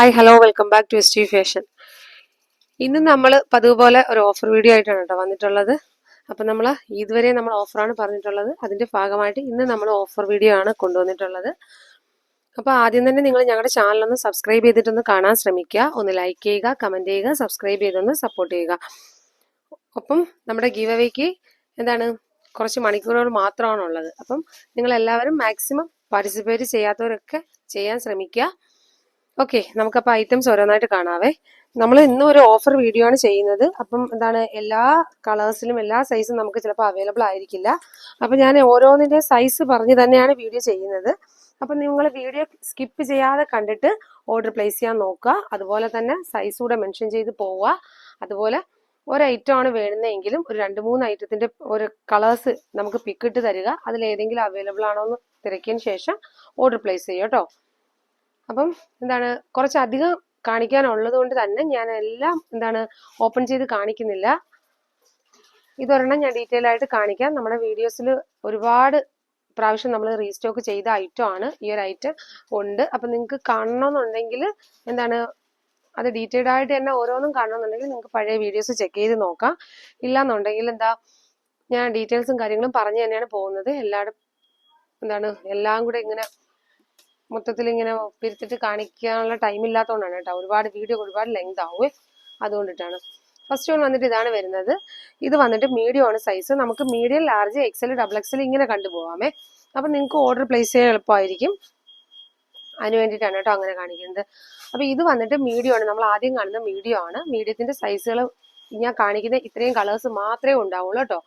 Hi hello welcome back to S T fashion ഇന്ന് നമ്മൾ പതിവ് പോലെ ഒരു ഓഫർ വീഡിയോ ആയിട്ടാണ് കേട്ടോ വന്നിട്ടുള്ളത്. അപ്പം നമ്മൾ ഇതുവരെ നമ്മൾ ഓഫറാണ് പറഞ്ഞിട്ടുള്ളത്. അതിന്റെ ഭാഗമായിട്ട് ഇന്ന് നമ്മൾ ഓഫർ വീഡിയോ ആണ് കൊണ്ടുവന്നിട്ടുള്ളത്. അപ്പോൾ ആദ്യം തന്നെ നിങ്ങൾ ഞങ്ങളുടെ ചാനലൊന്ന് സബ്സ്ക്രൈബ് ചെയ്തിട്ടൊന്ന് കാണാൻ ശ്രമിക്കുക. ഒന്ന് ലൈക്ക് ചെയ്യുക കമന്റ് ചെയ്യുക സബ്സ്ക്രൈബ് ചെയ്തൊന്ന് സപ്പോർട്ട് ചെയ്യുക. ഒപ്പം നമ്മുടെ ഗീവ് അവേക്ക് എന്താണ്? കുറച്ച് മണിക്കൂറുകൾ മാത്രമാണുള്ളത്. അപ്പം നിങ്ങൾ എല്ലാവരും മാക്സിമം പാർട്ടിസിപ്പേറ്റ് ചെയ്യാത്തവരൊക്കെ ചെയ്യാൻ ശ്രമിക്കുക. ഓക്കെ നമുക്കപ്പോൾ ഐറ്റംസ് ഓരോന്നായിട്ട് കാണാവേ. നമ്മൾ ഇന്ന് ഒരു ഓഫർ വീഡിയോ ആണ് ചെയ്യുന്നത്. അപ്പം എന്താണ് എല്ലാ കളേഴ്സിലും എല്ലാ സൈസും നമുക്ക് ചിലപ്പോൾ അവൈലബിൾ ആയിരിക്കില്ല. അപ്പം ഞാൻ ഓരോന്നിന്റെ സൈസ് പറഞ്ഞ് തന്നെയാണ് വീഡിയോ ചെയ്യുന്നത്. അപ്പം നിങ്ങൾ വീഡിയോ സ്കിപ്പ് ചെയ്യാതെ കണ്ടിട്ട് ഓർഡർ പ്ലേസ് ചെയ്യാൻ നോക്കുക. അതുപോലെ തന്നെ സൈസ് കൂടെ മെൻഷൻ ചെയ്ത് പോവുക. അതുപോലെ ഒരു ഐറ്റം ആണ് വേണമെന്നെങ്കിലും ഒരു രണ്ട് മൂന്ന് ഐറ്റത്തിന്റെ ഒരു കളേഴ്സ് നമുക്ക് പിക്ക് ഇട്ട് തരിക. അതിൽ ഏതെങ്കിലും അവൈലബിൾ ആണോ എന്ന് തിരക്കിയതിന് ശേഷം ഓർഡർ പ്ലേസ് ചെയ്യുക കേട്ടോ അപ്പം എന്താണ് കുറച്ചധികം കാണിക്കാനുള്ളത് കൊണ്ട് തന്നെ ഞാൻ എല്ലാം എന്താണ് ഓപ്പൺ ചെയ്ത് കാണിക്കുന്നില്ല. ഇതൊരെണ്ണം ഞാൻ ഡീറ്റെയിൽ ആയിട്ട് കാണിക്കാം. നമ്മുടെ വീഡിയോസിൽ ഒരുപാട് പ്രാവശ്യം നമ്മൾ റീസ്റ്റോക്ക് ചെയ്ത ഐറ്റം ആണ് ഈ ഒരു ഐറ്റം ഉണ്ട്. അപ്പം നിങ്ങൾക്ക് കാണണമെന്നുണ്ടെങ്കിൽ എന്താണ് അത് ഡീറ്റെയിൽഡ് ആയിട്ട് തന്നെ ഓരോന്നും കാണണമെന്നുണ്ടെങ്കിൽ നിങ്ങൾക്ക് പഴയ വീഡിയോസ് ചെക്ക് ചെയ്ത് നോക്കാം. ഇല്ലാന്നുണ്ടെങ്കിൽ എന്താ ഞാൻ ഡീറ്റെയിൽസും കാര്യങ്ങളും പറഞ്ഞു തന്നെയാണ് പോകുന്നത്. എല്ലാവരും എന്താണ് എല്ലാം കൂടെ ഇങ്ങനെ മൊത്തത്തിൽ ഇങ്ങനെ പിരിച്ചിട്ട് കാണിക്കാനുള്ള ടൈം ഇല്ലാത്തതുകൊണ്ടാണ് കേട്ടോ. ഒരുപാട് വീഡിയോ ഒരുപാട് ലെങ്ത് ആവുമേ അതുകൊണ്ടിട്ടാണ്. ഫസ്റ്റ് വൺ വന്നിട്ട് ഇതാണ് വരുന്നത്. ഇത് വന്നിട്ട് മീഡിയം ആണ് സൈസ് നമുക്ക് medium large XL double XL ഇങ്ങനെ കണ്ടുപോകാമേ അപ്പം നിങ്ങൾക്ക് ഓർഡർ പ്ലേസ് ചെയ്യാൻ എളുപ്പമായിരിക്കും. അതിന് വേണ്ടിയിട്ടാണ് കേട്ടോ അങ്ങനെ കാണിക്കുന്നത്. അപ്പൊ ഇത് വന്നിട്ട് മീഡിയം ആണ്. നമ്മൾ ആദ്യം കാണുന്ന മീഡിയം ആണ്. മീഡിയത്തിന്റെ സൈസുകൾ ഞാൻ കാണിക്കുന്ന ഇത്രയും കളേഴ്സ് മാത്രമേ ഉണ്ടാവുള്ളൂ കേട്ടോ.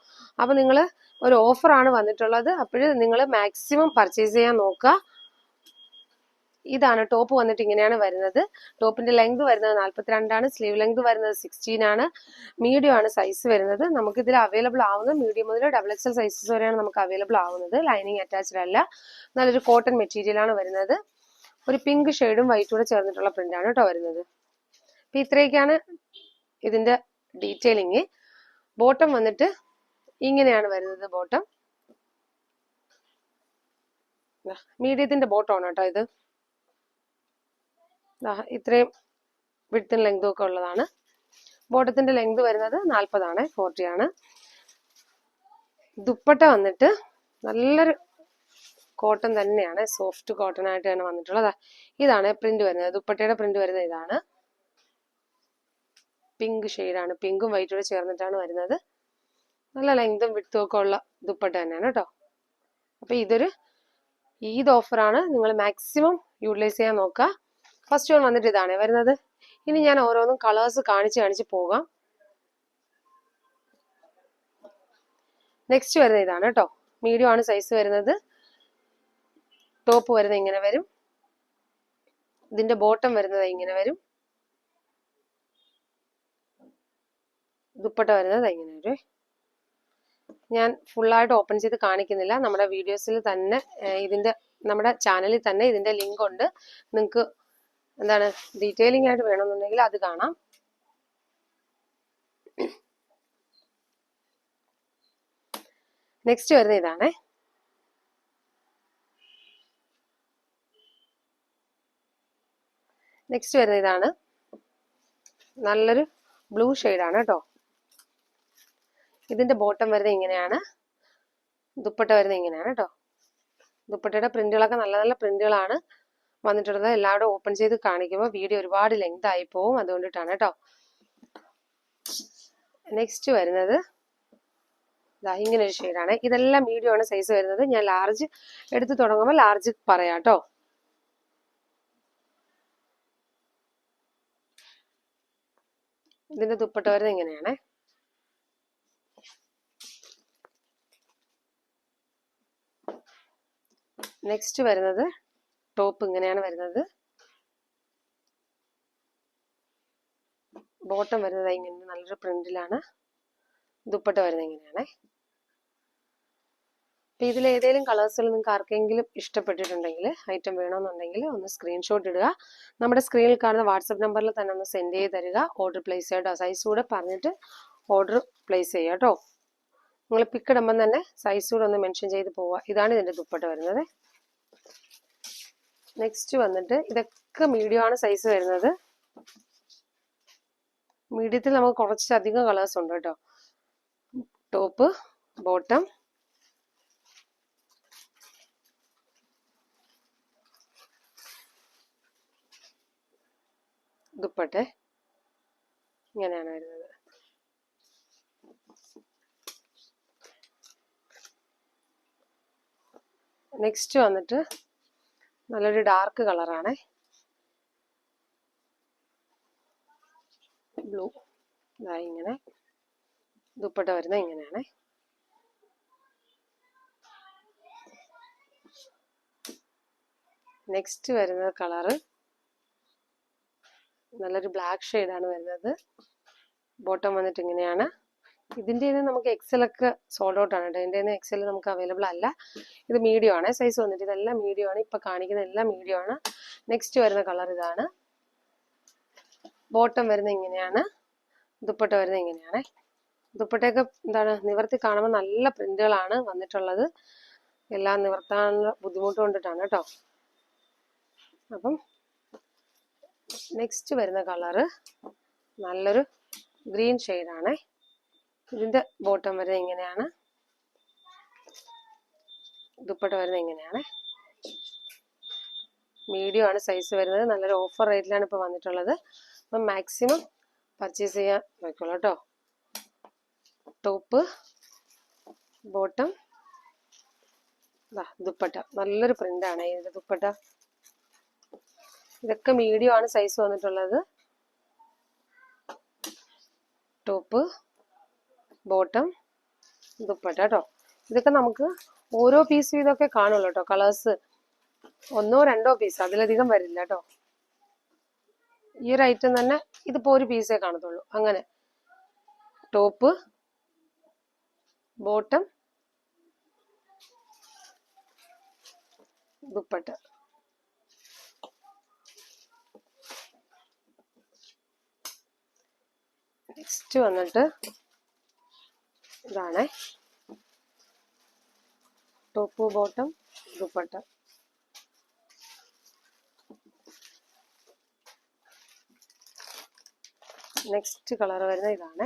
അപ്പൊ നിങ്ങൾ ഒരു ഓഫറാണ് വന്നിട്ടുള്ളത്. അപ്പോൾ നിങ്ങൾ മാക്സിമം പർച്ചേസ് ചെയ്യാൻ നോക്കുക. ഇതാണ് ടോപ്പ് വന്നിട്ട് ഇങ്ങനെയാണ് വരുന്നത്. ടോപ്പിന്റെ ലെങ്ത് വരുന്നത് നാല്പത്തിരണ്ടാണ് സ്ലീവ് ലെങ്ത് വരുന്നത് സിക്സ്റ്റീൻ ആണ്. മീഡിയം ആണ് സൈസ് വരുന്നത്. നമുക്ക് ഇതിൽ അവൈലബിൾ ആവുന്നത് മീഡിയം മുതൽ ഡബിൾ എക്സൽ സൈസസ് വരെയാണ് നമുക്ക് അവൈലബിൾ ആവുന്നത്. ലൈനിങ് അറ്റാച്ച്ഡ് അല്ല. നല്ലൊരു കോട്ടൺ മെറ്റീരിയൽ ആണ് വരുന്നത്. ഒരു പിങ്ക് ഷെയ്ഡും വൈറ്റും കൂടെ ചേർന്നിട്ടുള്ള പ്രിന്റ് ആണ് കേട്ടോ വരുന്നത്. അപ്പൊ ഇത്രയൊക്കെയാണ് ഇതിന്റെ ഡീറ്റെയിലിങ് ബോട്ടം വന്നിട്ട് ഇങ്ങനെയാണ് വരുന്നത് ബോട്ടം മീഡിയത്തിന്റെ ബോട്ടം ആണ് കേട്ടോ ഇത്. ഇത്രയും വിടുത്തും ലെങ്തും ഒക്കെ ഉള്ളതാണ്. ബോട്ടത്തിന്റെ ലെങ്ത് വരുന്നത് നാൽപ്പതാണ് ഫോർട്ടി ആണ്. ദുപ്പട്ട വന്നിട്ട് നല്ലൊരു കോട്ടൺ തന്നെയാണ്. സോഫ്റ്റ് കോട്ടൺ ആയിട്ടാണ് വന്നിട്ടുള്ളത്. ഇതാണ് പ്രിന്റ് വരുന്നത്. ദുപ്പട്ടയുടെ പ്രിന്റ് വരുന്നത് ഇതാണ്. പിങ്ക് ആണ്. പിങ്കും വൈറ്റും കൂടെ ചേർന്നിട്ടാണ് വരുന്നത്. നല്ല ലെങ്തും വിട്ടും ഒക്കെ ഉള്ള ദുപ്പട്ട തന്നെയാണ് കേട്ടോ. അപ്പൊ ഇതൊരു ഈദ് ഓഫറാണ് നിങ്ങൾ മാക്സിമം യൂട്ടിലൈസ് ചെയ്യാൻ നോക്കുക. ഫസ്റ്റ് വൺ വന്നിട്ട് ഇതാണ്. വരുന്നത്? ഇനി ഞാൻ ഓരോന്നും കളേഴ്സ് കാണിച്ച് കാണിച്ച് പോകാം. നെക്സ്റ്റ് വരുന്നത് ഇതാണ് കേട്ടോ മീഡിയം ആണ് സൈസ് വരുന്നത്. ടോപ്പ് വരുന്നത് ഇങ്ങനെ വരും. ഇതിന്റെ ബോട്ടം വരുന്നത് ഇങ്ങനെ വരും. ദുപ്പട്ട വരുന്നത് ഇങ്ങനെ വരും ഞാൻ ഫുള്ളായിട്ട് ഓപ്പൺ ചെയ്ത് കാണിക്കുന്നില്ല. നമ്മുടെ വീഡിയോസിൽ തന്നെ ഇതിന്റെ നമ്മുടെ ചാനലിൽ തന്നെ ഇതിന്റെ ലിങ്ക് ഉണ്ട്. നിങ്ങൾക്ക് എന്താണ് ഡീറ്റെയിലിംഗ് ആയിട്ട് വേണമെന്നുണ്ടെങ്കിൽ അത് കാണാം. നെക്സ്റ്റ് വരുന്ന ഇതാണ്. നെക്സ്റ്റ് വരുന്ന ഇതാണ്. നല്ലൊരു ബ്ലൂ ആണ് കേട്ടോ. ഇതിന്റെ ബോട്ടം വരുന്നത് ഇങ്ങനെയാണ്. ദുപ്പട്ട വരുന്നത് ഇങ്ങനെയാണ് കേട്ടോ. ദുപ്പട്ടയുടെ പ്രിന്റുകളൊക്കെ നല്ല നല്ല പ്രിന്റുകളാണ് വന്നിട്ടുള്ളത് എല്ലാവരും ഓപ്പൺ ചെയ്ത് കാണിക്കുമ്പോൾ വീഡിയോ ഒരുപാട് ലെങ്ത് ആയി പോവും അതുകൊണ്ടിട്ടാണ് കേട്ടോ. നെക്സ്റ്റ് വരുന്നത്. ഇങ്ങനെ ഒരു ഷെയ്ഡാണ് ഇതെല്ലാം മീഡിയം ആണ് സൈസ് വരുന്നത്. ഞാൻ ലാർജ് എടുത്ത് തുടങ്ങുമ്പോൾ ലാർജ് പറയാം കേട്ടോ. ഇതിന്റെ ദുപ്പട്ട വരുന്നത് ഇങ്ങനെയാണേ. നെക്സ്റ്റ് വരുന്നത് ടോപ്പ് ഇങ്ങനെയാണ് വരുന്നത്. ബോട്ടം വരുന്നത് ഇങ്ങനെ നല്ലൊരു പ്രിന്റിലാണ്. ദുപ്പട്ട വരുന്നത് ഇങ്ങനെയാണേ. അപ്പൊ ഇതിൽ ഏതെങ്കിലും കളേഴ്സിൽ നിങ്ങൾക്ക് ആർക്കെങ്കിലും ഇഷ്ടപ്പെട്ടിട്ടുണ്ടെങ്കിൽ ഐറ്റം വേണമെന്നുണ്ടെങ്കിൽ ഒന്ന് സ്ക്രീൻഷോട്ട് ഇടുക. നമ്മുടെ സ്ക്രീനിൽ കാണുന്ന വാട്സപ്പ് നമ്പറിൽ തന്നെ ഒന്ന് സെൻഡ് ചെയ്ത് തരിക. ഓർഡർ പ്ലേസ് ചെയ്യട്ടോ സൈസ് കൂടെ പറഞ്ഞിട്ട് ഓർഡർ പ്ലേസ് ചെയ്യുക കേട്ടോ. നിങ്ങൾ പിക്ക് ഇടുമ്പം തന്നെ സൈസ് കൂടെ ഒന്ന് മെൻഷൻ ചെയ്ത് പോവുക. ഇതാണ് ഇതിന്റെ ദുപ്പട്ട വരുന്നത്. നെക്സ്റ്റ് വന്നിട്ട് ഇതൊക്കെ മീഡിയം ആണ് സൈസ് വരുന്നത്. മീഡിയത്തിൽ നമുക്ക് കുറച്ചധികം കളേഴ്സ് ഉണ്ട് കേട്ടോ. Top bottom dupatta. ഇങ്ങനെയാണ് വരുന്നത്. നെക്സ്റ്റ് വന്നിട്ട് നല്ലൊരു ഡാർക്ക് കളറാണ് ബ്ലൂ ഇതാ ഇങ്ങനെ. ദുപ്പട്ട വരുന്നത് ഇങ്ങനെയാണ്. നെക്സ്റ്റ് വരുന്ന കളറ് നല്ലൊരു ബ്ലാക്ക് ഷെയ്ഡാണ് വരുന്നത്. ബോട്ടം വന്നിട്ട് ഇങ്ങനെയാണ്. ഇതിന്റെ നമുക്ക് എക്സലൊക്കെ സോൾഡ് ഔട്ട് ആണ് കേട്ടോ ഇതിന്റെ എക്സൽ നമുക്ക് അവൈലബിൾ അല്ല. ഇത് മീഡിയം ആണ്. സൈസ് വന്നിട്ട് ഇതെല്ലാം മീഡിയം ആണ്. ഇപ്പൊ കാണിക്കുന്ന എല്ലാം മീഡിയം ആണ്. നെക്സ്റ്റ് വരുന്ന കളർ ഇതാണ്. ബോട്ടം വരുന്ന ഇങ്ങനെയാണ്. ദുപ്പട്ട വരുന്ന ഇങ്ങനെയാണ്. ദുപ്പട്ടയൊക്കെ എന്താണ് നിവർത്തി കാണുമ്പോൾ നല്ല പ്രിന്റുകളാണ് വന്നിട്ടുള്ളത്. എല്ലാം നിവർത്താനുള്ള ബുദ്ധിമുട്ട് കൊണ്ടിട്ടാണ് കേട്ടോ അപ്പം നെക്സ്റ്റ് വരുന്ന കളറ് നല്ലൊരു ഗ്രീൻ ഷെയ്ഡാണേ ഇതിന്റെ ബോട്ടം വരുന്നത് ഇങ്ങനെയാണ്. ദുപ്പട്ട വരുന്നത് ഇങ്ങനെയാണ്. മീഡിയം ആണ് സൈസ് വരുന്നത്. നല്ലൊരു ഓഫർ റേറ്റിലാണ് ഇപ്പോൾ വന്നിട്ടുള്ളത്. അപ്പം മാക്സിമം പർച്ചേസ് ചെയ്യാൻ നോക്കിക്കോളൂ കേട്ടോ ടോപ്പ് ബോട്ടം ദുപ്പട്ട. നല്ലൊരു പ്രിന്റാണ് ഇതിന്റെ ദുപ്പട്ട. ഇതൊക്കെ മീഡിയം ആണ് സൈസ് വന്നിട്ടുള്ളത്. ടോപ്പ് ബോട്ടം ദുപ്പട്ട കേട്ടോ ഇതൊക്കെ നമുക്ക് ഓരോ പീസ് വീതമൊക്കെ കാണുള്ളൂ കേട്ടോ കളേഴ്സ് ഒന്നോ രണ്ടോ പീസ് അതിലധികം വരില്ല കേട്ടോ ഈ ഒരു ഐറ്റം തന്നെ ഇതിപ്പോ ഒരു പീസേ കാണത്തുള്ളൂ. അങ്ങനെ. Top bottom dupatta. നെക്സ്റ്റ് വന്നിട്ട് ഇതാണേ top bottom dupatta next colour വരുന്ന ഇതാണ്.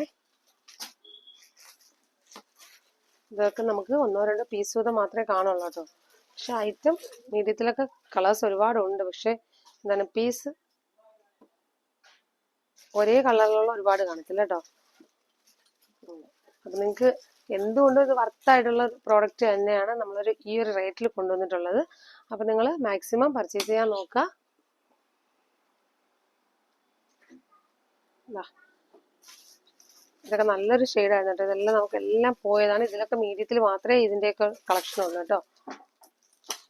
ഇതൊക്കെ നമുക്ക് ഒന്നോ രണ്ടോ പീസ് വീതം മാത്രമേ കാണുള്ളൂ കേട്ടോ. പക്ഷെ ഐറ്റം മീഡിയത്തിലൊക്കെ കളേഴ്സ് ഒരുപാടുണ്ട് പക്ഷെ എന്താണ് പീസ് ഒരേ കളറിലുള്ള ഒരുപാട് കാണത്തില്ല കേട്ടോ. അപ്പൊ നിങ്ങൾക്ക് എന്തുകൊണ്ടും ഇത് വർത്തായിട്ടുള്ള പ്രോഡക്റ്റ് തന്നെയാണ് നമ്മളൊരു ഈ ഒരു റേറ്റിൽ കൊണ്ടുവന്നിട്ടുള്ളത്. അപ്പം നിങ്ങൾ മാക്സിമം പർച്ചേസ് ചെയ്യാൻ നോക്കുക. ഇതൊക്കെ നല്ലൊരു ഷെയ്ഡായിരുന്നു കേട്ടോ. ഇതെല്ലാം നമുക്ക് എല്ലാം പോയതാണ്. ഇതിലൊക്കെ മീഡിയത്തിൽ മാത്രമേ ഇതിന്റെയൊക്കെ കളക്ഷൻ ഉള്ളൂ കേട്ടോ.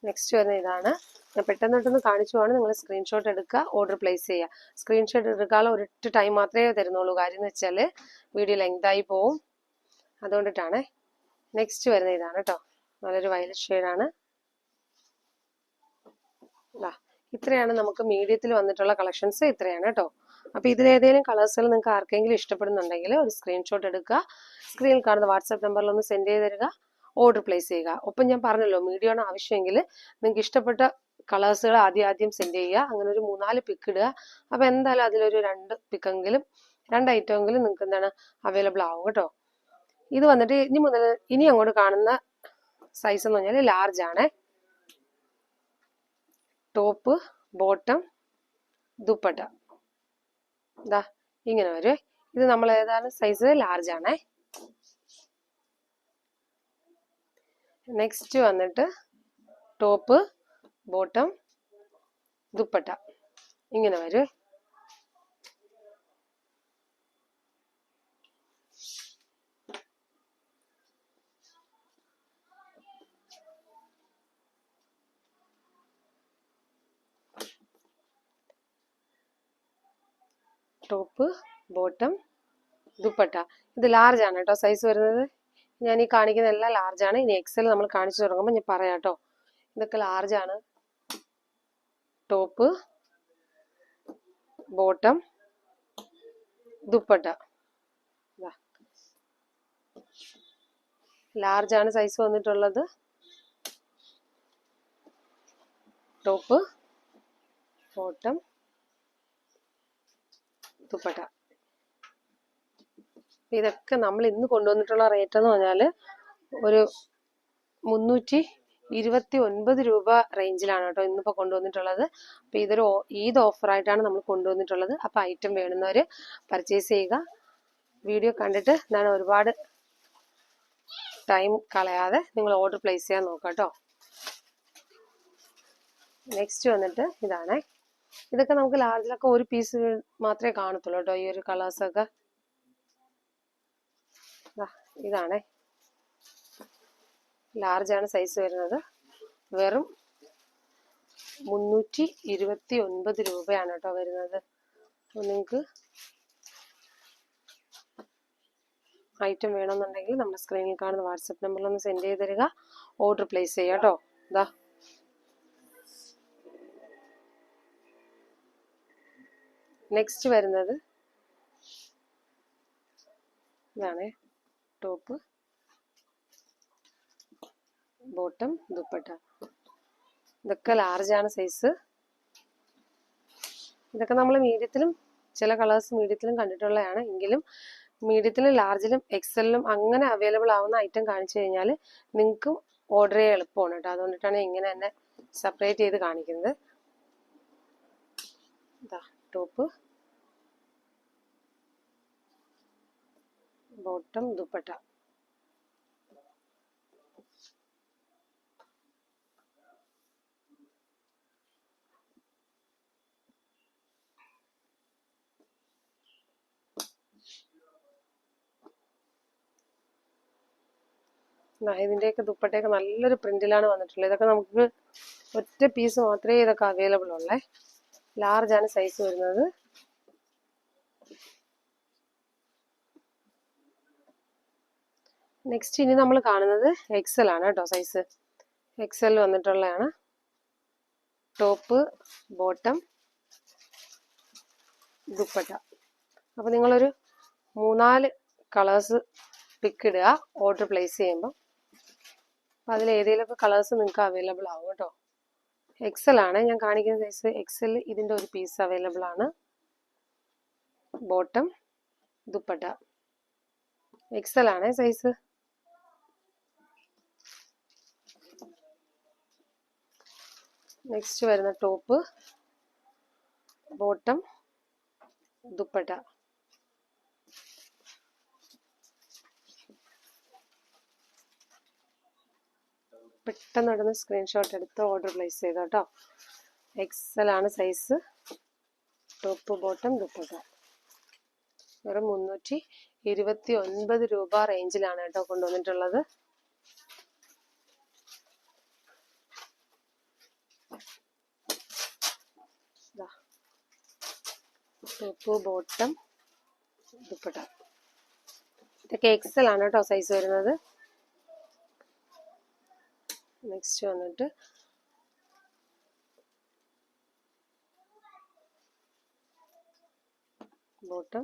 നെക്സ്റ്റ് വരുന്ന ഇതാണ്. ഞാൻ പെട്ടെന്ന് പെട്ടെന്ന് കാണിച്ചുവാണ് നിങ്ങൾ സ്ക്രീൻഷോട്ട് എടുക്കുക ഓർഡർ പ്ലേസ് ചെയ്യുക. സ്ക്രീൻഷോട്ട് എടുക്കാനുള്ള ഒരിട്ട് ടൈം മാത്രമേ തരുന്നുള്ളൂ. കാര്യം എന്ന് വെച്ചാൽ വീഡിയോ ലെങ്ത് ആയി പോവും. അതുകൊണ്ടിട്ടാണ്. നെക്സ്റ്റ് വരുന്ന ഇതാണ് കേട്ടോ നല്ലൊരു വയലറ്റ് ഷെയ്ഡാണ് ഇത്രയാണ് നമുക്ക് മീഡിയത്തിൽ വന്നിട്ടുള്ള കളക്ഷൻസ് ഇത്രയാണ് കേട്ടോ അപ്പൊ ഇതിലേതെങ്കിലും കളേഴ്സുകൾ നിങ്ങൾക്ക് ആർക്കെങ്കിലും ഇഷ്ടപ്പെടുന്നുണ്ടെങ്കിൽ ഒരു സ്ക്രീൻഷോട്ട് എടുക്കുക. സ്ക്രീനിൽ കാണുന്ന വാട്സാപ്പ് നമ്പറിൽ ഒന്ന് സെൻഡ് ചെയ്ത് തരിക. ഓർഡർ പ്ലേസ് ചെയ്യുക. ഒപ്പം ഞാൻ പറഞ്ഞല്ലോ മീഡിയ ആണ് ആവശ്യമെങ്കിൽ നിങ്ങൾക്ക് ഇഷ്ടപ്പെട്ട കളേഴ്സുകൾ ആദ്യം ആദ്യം സെൻഡ് ചെയ്യുക. അങ്ങനെ ഒരു മൂന്നാൽ പിക്ക് ഇടുക. അപ്പോൾ എന്തായാലും അതിലൊരു രണ്ട് പിക്കെങ്കിലും രണ്ട് ഐറ്റമെങ്കിലും നിങ്ങൾക്ക് എന്താണ് അവൈലബിൾ ആവും കേട്ടോ ഇത് വന്നിട്ട് ഇനി മുതൽ ഇനി അങ്ങോട്ട് കാണുന്ന സൈസ് എന്ന് പറഞ്ഞാൽ ലാർജ് ആണ്. Top bottom dupatta. ഇതാ ഇങ്ങനെ വരും. ഇത് നമ്മൾ ഏതാണ്? സൈസ് ലാർജ് ആണ്. നെക്സ്റ്റ് വന്നിട്ട് ടോപ്പ് ബോട്ടം ദുപ്പട്ട. ഇങ്ങനെ വരും. Top bottom dupatta. ഇത് ലാർജ് ആണ് കേട്ടോ സൈസ് വരുന്നത്. ഞാൻ ഈ കാണിക്കുന്ന എല്ലാം ലാർജ് ആണ്. ഇനി എക്സൽ നമ്മൾ കാണിച്ചു തുടങ്ങുമ്പോൾ ഞാൻ പറയാം കേട്ടോ. ഇതൊക്കെ ലാർജ് ആണ്. Top bottom dupatta. ലാർജ് ആണ് സൈസ് വന്നിട്ടുള്ളത്. ടോപ്പ് ബോട്ടം ദുപ്പട്ട ഇതൊക്കെ നമ്മൾ ഇന്ന് കൊണ്ടുവന്നിട്ടുള്ള റേറ്റ് എന്ന് പറഞ്ഞാൽ ഒരു മുന്നൂറ്റി ഇരുപത്തി ഒൻപത് രൂപ റേഞ്ചിലാണ് കേട്ടോ ഇന്നിപ്പോൾ കൊണ്ടുവന്നിട്ടുള്ളത്. അപ്പോൾ ഇതൊരു ഈദ് ഓഫറായിട്ടാണ് നമ്മൾ കൊണ്ടുവന്നിട്ടുള്ളത്. അപ്പോൾ ഐറ്റം വേണമെന്നവർ പർച്ചേസ് ചെയ്യുക. വീഡിയോ കണ്ടിട്ട് ഞാൻ ഒരുപാട് ടൈം കളയാതെ നിങ്ങൾ ഓർഡർ പ്ലേസ് ചെയ്യാൻ നോക്കാം കേട്ടോ. നെക്സ്റ്റ് വന്നിട്ട് ഇതാണേ ഇതൊക്കെ നമുക്ക് ലാർജിലൊക്കെ ഒരു പീസ് മാത്രമേ കാണത്തുള്ളൂ കേട്ടോ ഈ ഒരു കളേഴ്സൊക്കെ ഇതാണേ. ലാർജാണ് സൈസ് വരുന്നത്. വെറും മുന്നൂറ്റി ഇരുപത്തി ഒൻപത് രൂപയാണ് കേട്ടോ വരുന്നത്. നിങ്ങൾക്ക് ഐറ്റം വേണമെന്നുണ്ടെങ്കിൽ നമ്മുടെ സ്ക്രീനിൽ കാണുന്ന വാട്സപ്പ് നമ്പറിൽ ഒന്ന് സെൻഡ് ചെയ്ത് തരിക. ഓർഡർ പ്ലേസ് ചെയ്യാം കേട്ടോ. ഇതാ നെക്സ്റ്റ് വരുന്നത്. ഇതാണ് ടോപ്പ് ബോട്ടം ദുപ്പട്ട. ഇതൊക്കെ ലാർജ് ആണ് സൈസ് ഇതൊക്കെ നമ്മൾ മീഡിയത്തിലും ചില കളേഴ്സ് മീഡിയത്തിലും കണ്ടിട്ടുള്ളതാണ്. എങ്കിലും മീഡിയത്തിലും ലാർജിലും എക്സലിലും അങ്ങനെ അവൈലബിൾ ആവുന്ന ഐറ്റം കാണിച്ചു കഴിഞ്ഞാൽ നിങ്ങൾക്ക് ഓർഡർ ചെയ്യാൻ എളുപ്പമാണ് കേട്ടോ. അതുകൊണ്ടിട്ടാണ് ഇങ്ങനെ തന്നെ സെപ്പറേറ്റ് ചെയ്ത് കാണിക്കുന്നത്. ഇതാ ടോപ്പ്. ബോട്ടം ദുപ്പട്ട. ഇതിന്റെയൊക്കെ ദുപ്പട്ടയൊക്കെ നല്ലൊരു പ്രിന്റിലാണ് വന്നിട്ടുള്ളത്. ഇതൊക്കെ നമുക്ക് ഒറ്റ പീസ് മാത്രമേ ഇതൊക്കെ അവൈലബിൾ ഉള്ളേ. ലാർജ് ആണ് സൈസ് വരുന്നത്. നെക്സ്റ്റ് ഇനി നമ്മൾ കാണുന്നത് എക്സൽ ആണ് കേട്ടോ സൈസ് എക്സൽ വന്നിട്ടുള്ളതാണ്. Top bottom dupatta. അപ്പോൾ നിങ്ങളൊരു മൂന്നാൽ കളേഴ്സ് പിക്ക് ഇടുക ഓർഡർ പ്ലേസ് ചെയ്യുമ്പോൾ അപ്പോൾ അതിൽ ഏതെങ്കിലുമൊക്കെ കളേഴ്സ് നിങ്ങൾക്ക് അവൈലബിൾ ആവും കേട്ടോ. എക്സൽ ആണ്. ഞാൻ കാണിക്കുന്ന സൈസ് എക്സൽ ഇതിന്റെ ഒരു പീസ് അവൈലബിൾ ആണ്. ബോട്ടം ദുപ്പട്ട. എക്സൽ ആണ് സൈസ് നെക്സ്റ്റ് വരുന്ന ടോപ്പ് ബോട്ടം ദുപ്പട്ട. പെട്ടെന്ന് നടന്ന് സ്ക്രീൻഷോട്ട് എടുത്ത് ഓർഡർ പ്ലേസ് ചെയ്തോ കേട്ടോ. ആണ് സൈസ് ടോപ്പ് ബോട്ടം ദുപ്പട്ട വെറും മുന്നൂറ്റി ഇരുപത്തി ഒൻപത് രൂപ റേഞ്ചിലാണ് കേട്ടോ കൊണ്ടുവന്നിട്ടുള്ളത്. ടോപ്പ് ബോട്ടം ദുപ്പട്ട ഇതൊക്കെ എക്സൽ ആണ് കേട്ടോ സൈസ് വരുന്നത്. നെക്സ്റ്റ് വന്നിട്ട് ബോട്ടം.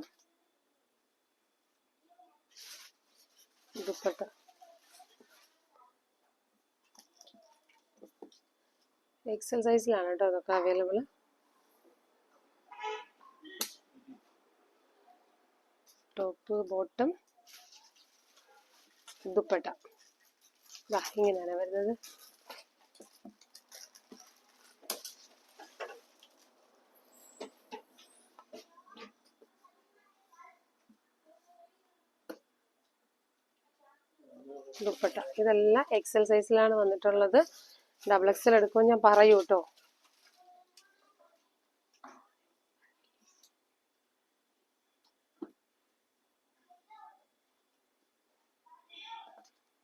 ദുപ്പട്ട. എക്സൽ സൈസിലാണ് കേട്ടോ അതൊക്കെ അവൈലബിൾ ടോപ്പ് ബോട്ടം ദുപ്പട്ട. ഇങ്ങനെയാണ് വരുന്നത്. ദുപ്പട്ട. ഇതെല്ലാം എക്സൽ സൈസിലാണ് വന്നിട്ടുള്ളത്. ഡബിൾ എക്സൽ എടുക്കുമ്പോൾ ഞാൻ പറയൂ കേട്ടോ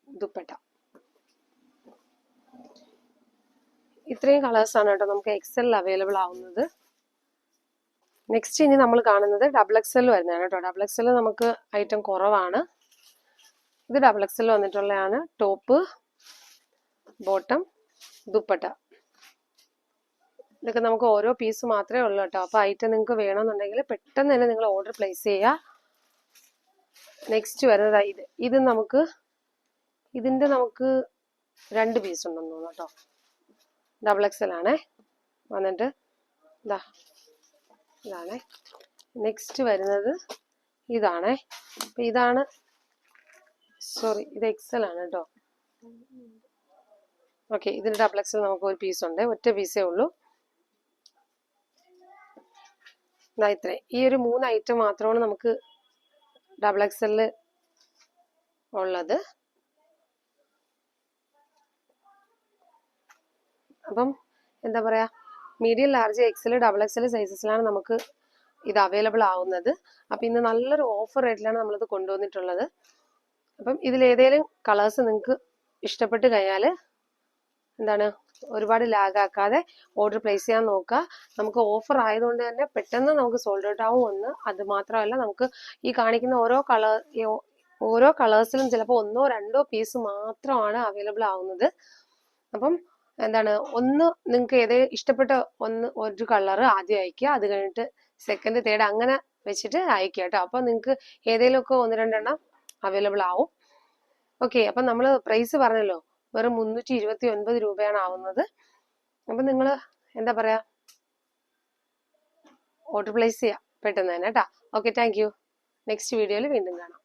ദുപ്പട്ട. ഇത്രയും ആണ് കേട്ടോ നമുക്ക് എക്സലിൽ അവൈലബിൾ ആവുന്നത്. നെക്സ്റ്റ് ഇനി നമ്മൾ കാണുന്നത് ഡബിൾ എക്സൽ വരുന്നതാണ് കേട്ടോ ഡബിൾ എക്സൽ നമുക്ക് ഐറ്റം കുറവാണ്. ഇത് ഡബിൾ എക്സൽ വന്നിട്ടുള്ളതാണ്. Top bottom dupatta. ഇതൊക്കെ നമുക്ക് ഓരോ പീസ് മാത്രമേ ഉള്ളൂ കേട്ടോ. അപ്പോൾ ഐറ്റം നിങ്ങൾക്ക് വേണമെന്നുണ്ടെങ്കിൽ പെട്ടെന്ന് തന്നെ നിങ്ങൾ ഓർഡർ പ്ലേസ് ചെയ്യുക. നെക്സ്റ്റ് വരുന്നത് ഇത്. ഇത് നമുക്ക് ഇതിന്റെ നമുക്ക് രണ്ട് പീസ് ഉണ്ടെന്ന് തോന്നുന്നു കേട്ടോ. ഡബിൾ എക്സൽ ആണേ. വന്നിട്ട് ഇതാ ഇതാണേ. നെക്സ്റ്റ് വരുന്നത് ഇതാണേ. അപ്പം ഇതാണ് സോറി ഇത് എക്സൽ ആണ് കേട്ടോ ഓക്കെ ഇതിന് ഡബിൾ എക്സൽ നമുക്ക് ഒരു പീസ് ഉണ്ട്. ഒറ്റ പീസേ ഉള്ളൂ. ഇതാ ഇത്രയും ഈ ഒരു മൂന്ന് ഐറ്റം മാത്രമാണ് നമുക്ക് ഡബിൾ എക്സലിൽ ഉള്ളത്. അപ്പം എന്താ പറയാ? Medium large XL double XL സൈസസിലാണ് നമുക്ക് ഇത് അവൈലബിൾ ആവുന്നത്. അപ്പം ഇന്ന് നല്ലൊരു ഓഫർ റേറ്റിലാണ് നമ്മളിത് കൊണ്ടുവന്നിട്ടുള്ളത്. അപ്പം ഇതിലേതേലും കളേഴ്സ് നിങ്ങൾക്ക് ഇഷ്ടപ്പെട്ട് കഴിഞ്ഞാൽ എന്താണ് ഒരുപാട് ലാഗാക്കാതെ ഓർഡർ പ്ലേസ് ചെയ്യാൻ നോക്കുക. നമുക്ക് ഓഫർ ആയതുകൊണ്ട് തന്നെ പെട്ടെന്ന് നമുക്ക് സോൾഡ് ഔട്ട് ആവും ഒന്ന് അത് മാത്രമല്ല നമുക്ക് ഈ കാണിക്കുന്ന ഓരോ കളർ ഓരോ കളേഴ്സിലും ചിലപ്പോൾ ഒന്നോ രണ്ടോ പീസ് മാത്രമാണ് അവൈലബിൾ ആവുന്നത്. അപ്പം എന്താണ് ഒന്ന് നിങ്ങൾക്ക് ഏത് ഇഷ്ടപ്പെട്ട ഒന്ന് ഒരു കളർ ആദ്യം അയക്കുക അത് കഴിഞ്ഞിട്ട് സെക്കൻഡ് തേർഡ് അങ്ങനെ വെച്ചിട്ട് അയക്കുക കേട്ടോ. അപ്പം നിങ്ങൾക്ക് ഏതെങ്കിലുമൊക്കെ ഒന്ന് രണ്ടെണ്ണം അവൈലബിൾ ആവും. ഓക്കെ അപ്പം നമ്മൾ പ്രൈസ് പറഞ്ഞല്ലോ. വെറും മുന്നൂറ്റി ഇരുപത്തി ഒൻപത് രൂപയാണ് ആവുന്നത്. അപ്പം നിങ്ങൾ എന്താ പറയാ? ഓർഡർ പ്ലേസ് ചെയ്യാം. പെട്ടെന്ന് തന്നെ കേട്ടോ ഓക്കെ താങ്ക് നെക്സ്റ്റ് വീഡിയോയിൽ വീണ്ടും കാണാം.